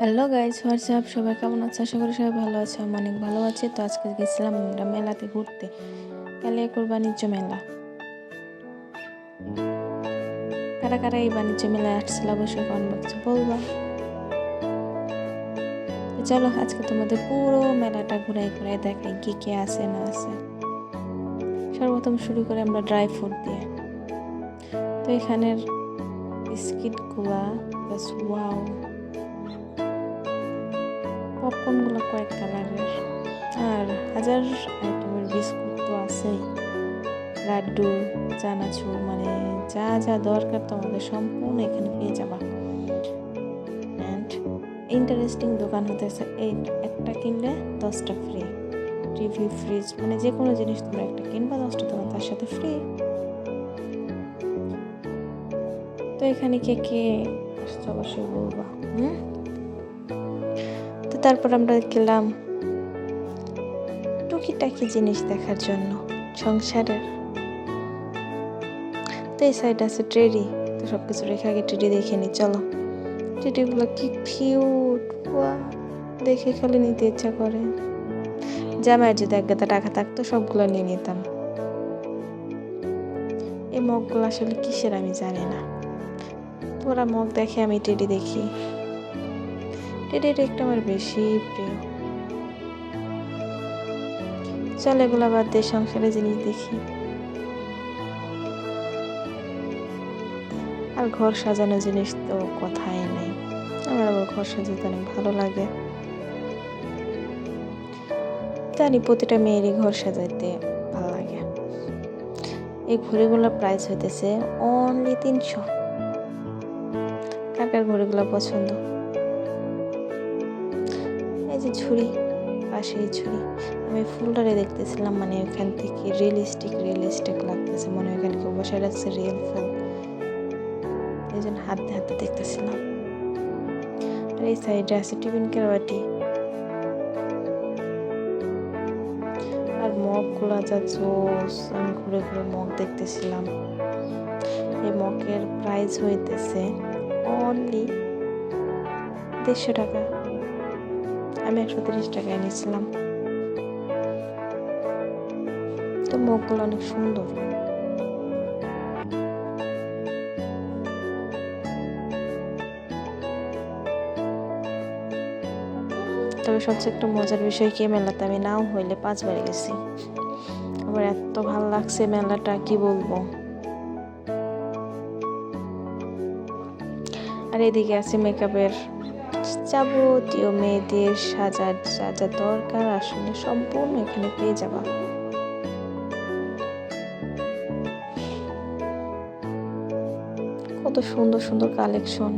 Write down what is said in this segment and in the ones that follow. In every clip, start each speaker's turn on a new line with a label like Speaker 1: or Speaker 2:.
Speaker 1: Hello guys WhatsApp সবাই কেমন আছে? আশা করি সবাই ভালো আছে, আমি অনেক ভালো আছি। তো আজকে গেছিলাম আমরা মেলাতে ঘুরতে। কালিয়াকুর বাণিজ্য মেলা। কারা কারা এই বাণিজ্য মেলায় আসছিল অবশ্যই কমেন্ট বক্সে বলবা। চলো, আজকে তোমাদের পুরো মেলাটা ঘুরাই ঘুরাই দেখাই কি কে আছে না আছে। সর্বপ্রথম শুরু করে আমরা ড্রাই ফ্রুট দিয়ে। তো এখানের বিস্কিটগুলা বাস ওয়াও পপকর্নগুলো কয়েক কালারের। আর হাজার আইটেমের বিস্কুট তো আছেই। লাড্ডু, চানাচুর মানে যা যা দরকার তোমাদের সম্পূর্ণ এখানে পেয়ে যাবা। অ্যান্ড ইন্টারেস্টিং দোকান হতেছে এই একটা কিনলে দশটা ফ্রি টিভি ফ্রিজ মানে যে কোনো জিনিস তোমরা একটা কিনবা, দশটা তোমার তার সাথে ফ্রি তো এখানে কে কে অবশ্যই বলবা, হুম? তারপর আমরা গেলাম টুকিটাকি জিনিস দেখার জন্য, সংসারের। তো এই সাইড আছে ট্রেডি, তো সব কিছু রেখে আগে ট্রেডি দেখে নি, চলো। ট্রেডিগুলো কি কিউট দেখে খালি নিতে ইচ্ছা করে। জামাইয়ের যদি এক গাদা টাকা থাকতো, সবগুলো নিয়ে নিতাম। এই মগগুলো আসলে কিসের আমি জানি না। তোরা মগ দেখে আমি টেডি দেখি। টেডির একটা আমার বেশি প্রিয়। চল এগুলো বাদ দিয়ে সংসারে জিনিস দেখি। আর ঘর সাজানো জিনিস তো কথাই নেই। আমার আবার ঘর সাজাতে অনেক ভালো লাগে। জানি প্রতিটা মেয়েরই ঘর সাজাইতে ভালো লাগে। এই ঘড়িগুলোর প্রাইস হইতেছে অনলি তিনশো। কার কার ঘড়িগুলো পছন্দ? যে ঝুড়ি পাশে এই ঝুড়ি। আমি ফুলটারে দেখতেছিলাম মানে ওখান থেকে রিয়েলিস্টিক রিয়েলিস্টিক লাগতেছে। মনে ওখানে কেউ বসে রাখছে রিয়েল ফুল। এই জন্য হাতে হাতে দেখতেছিলাম। আর এই সাইডে আছে টিফিন কেরাবাটি আর মগগুলো যা জোস, আমি ঘুরে ঘুরে মগ দেখতেছিলাম। এই মগের প্রাইস হইতেছে অনলি দেড়শো টাকা। আমি একশো তিরিশ টাকায় নিয়েছিলাম তো মগগুলো অনেক সুন্দর। তবে সবচেয়ে একটা মজার বিষয় কি মেলাতে আমি নাও হইলে পাঁচবার গেছি। আমার এত ভালো লাগছে মেলাটা, কি বলব? আর এদিকে আছে মেকআপের যাবতীয় মেয়েদের সাজার যা যা দরকার আসলে সম্পূর্ণ এখানে পেয়ে যাবা। কত সুন্দর সুন্দর কালেকশন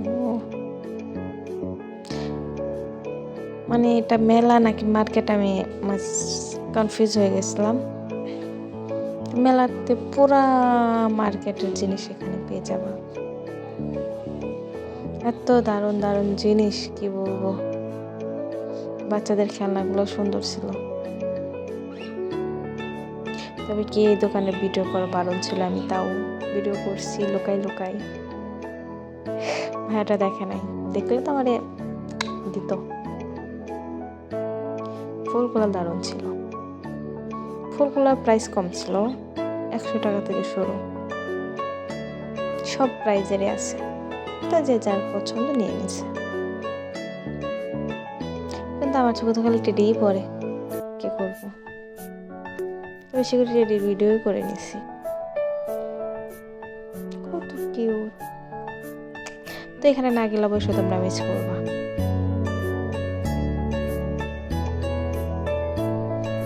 Speaker 1: মানে এটা মেলা নাকি মার্কেট আমি কনফিউজ হয়ে গেছিলাম। মেলাতে পুরা মার্কেটের জিনিস এখানে পেয়ে যাবা। এত দারুণ দারুণ জিনিস, কি বলব? বাচ্চাদের খেলনাগুলো সুন্দর ছিল। তবে কি এই দোকানে ভিডিও করা বারণ ছিল? আমি তাও ভিডিও করছি লোকাই লোকাই। ভাইয়াটা দেখে নাই। দেখলে তো আমারে দিত। ফুলগুলো দারুণ ছিল। ফুলগুলোর প্রাইস কম ছিল। একশো টাকা থেকে শুরু। সব প্রাইজেরই আছে। তা যে যার পছন্দ নিয়ে নিছে। কিন্তু আমার চোখে তো খালি টেডিই পরে কি করব? বেশি করে টেডির ভিডিওই করে নিছি। কত কিউট তো এখানে না গেলে অবশ্যই তোমরা মিস করবা।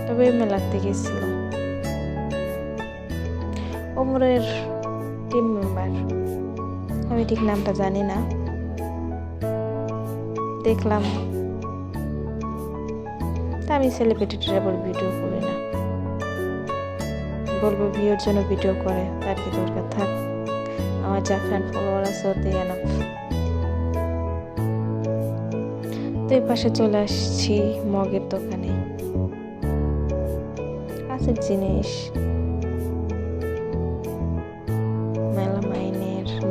Speaker 1: তবে মেলাতে গেছিল ওমরের টিম মেম্বার আমি ঠিক নামটা জানি না। দেখলাম। তা আমি সেলিব্রিটি ট্রাভেল ভিডিও করি না। বলব ভিউর জন্য ভিডিও করে, তার কি দরকার? থাক, আমার যা ফ্যান ফলোয়ার আছে ওতে এনাফ তো এই পাশে চলে আসছি মগের দোকানে। আছে জিনিস।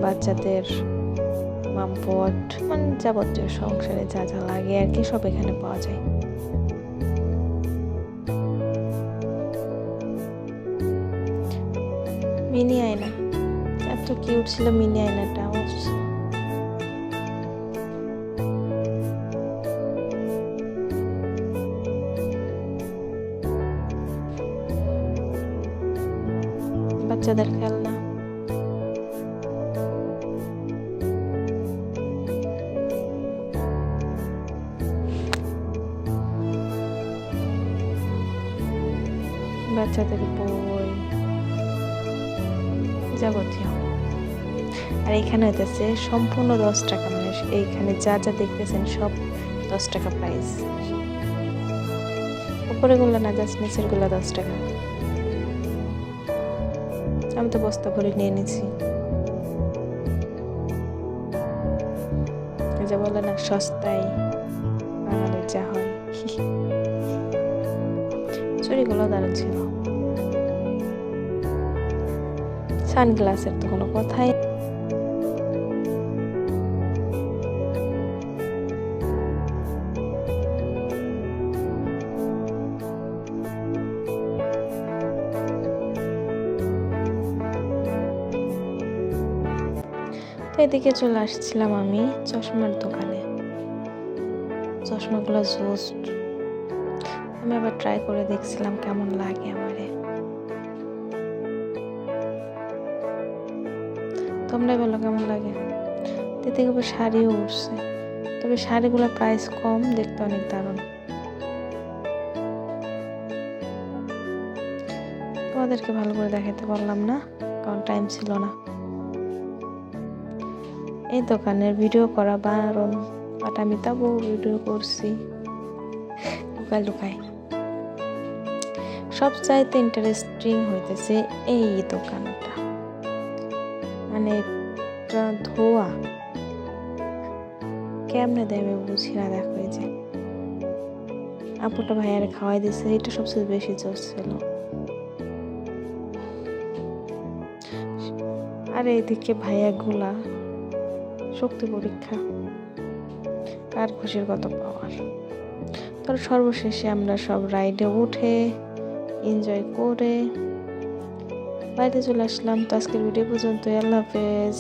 Speaker 1: বাচ্চাদের পাম্পট মানে যাবতীয় সংসারে যা যা লাগে আর কি সব এখানে পাওয়া যায় মিনি আয়না, এত কিউট ছিল মিনি আয়নাটা। বাচ্চাদের খেলনা বাচ্চাদের বই, যাবতীয়। আর এখানে হইতেছে সম্পূর্ণ দশ টাকা মানে এইখানে যা যা দেখতেছেন সব দশ টাকা প্রাইস উপরে গুলো না জাস্ট নিচেরগুলো দশ টাকা। আমি তো বস্তা ভরে নিয়ে নিছি। যে বলে না, সস্তায় বাঙালির যা হয়। চুরিগুলো দারুণ ছিল। সানগ্লাসের তো কোনো কথাই তো এদিকে চলে আসছিলাম আমি চশমার দোকানে। চশমাগুলো জোস্ট। আমি আবার ট্রাই করে দেখছিলাম কেমন লাগে আমারে। তোমরা বলো কেমন লাগে? দিতে গেলে শাড়িও উঠছে। তবে শাড়িগুলোর প্রাইস কম, দেখতে অনেক দারুণ। তোমাদেরকে ভালো করে দেখাতে পারলাম না, কারণ টাইম ছিল না। এই দোকানের ভিডিও করা বারণ, বাট আমি তাবো ভিডিও করছি। লুকাই লুকাই সবচাইতে ইন্টারেস্টিং হইতেছে এই দোকানটা। মানে একটা ধোয়া। কেমনে দেয় আমি বুঝি না, দেখো এই যে। আপুটা ভাইয়ারে খাওয়াই দিছে, এটা সবচেয়ে বেশি জোর ছিল। আর এইদিকে ভাইয়া গুলা, শক্তি পরীক্ষা। কার খুশির কত পাওয়ার? তার সর্বশেষে আমরা সব রাইডে উঠে এনজয় করে বাড়িতে চলে আসলাম তো আজকের ভিডিও পর্যন্ত আল্লাহ হাফেজ।